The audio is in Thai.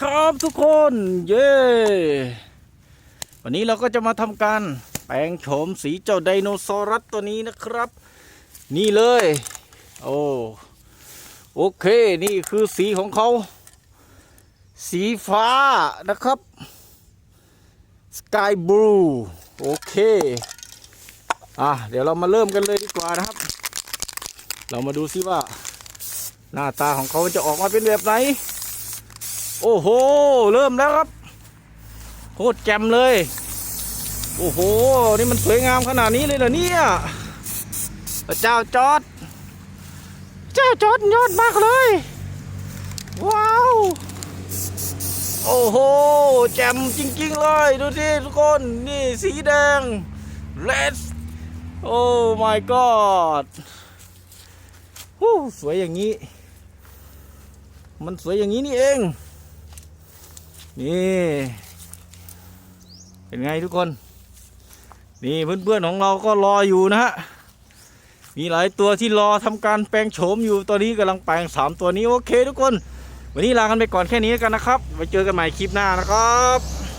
ครับทุกคน เย้ วันนี้เราก็จะมาทำการแปลงโฉมสีเจ้าไดโนเสารัสตัวนี้นะครับ นี่เลย โอ้โอเค นี่คือสีของเขา สีฟ้านะครับ Sky Blue โอเค อะ เดี๋ยวเรามาเริ่มกันเลยดีกว่านะครับ เรามาดูซิว่า หน้าตาของเขาจะออกมาเป็นแบบไหน โอ้โห เริ่มแล้วครับ โคตรแจ่มเลย โอ้โห นี่มันสวยงามขนาดนี้เลยเหรอเนี่ยพระเจ้าจอด เจ้าจอดยอดมากเลย ว้าว โอ้โห แจ่มจริง ๆ เลย ดูสิทุกคน นี่สีแดง red โอ้ my god ฮู้สวยอย่างนี้ มันสวยอย่างนี้นี่เอง นี่ เป็นไงทุกคน นี่เพื่อนๆของเราก็รออยู่นะฮะ มีหลายตัวที่รอทำการแปลงโฉมอยู่ตอนนี้กำลังแปลงสามตัวนี้โอเคทุกคน วันนี้ลากันไปก่อนแค่นี้กันนะครับ ไว้เจอกันใหม่คลิปหน้านะครับ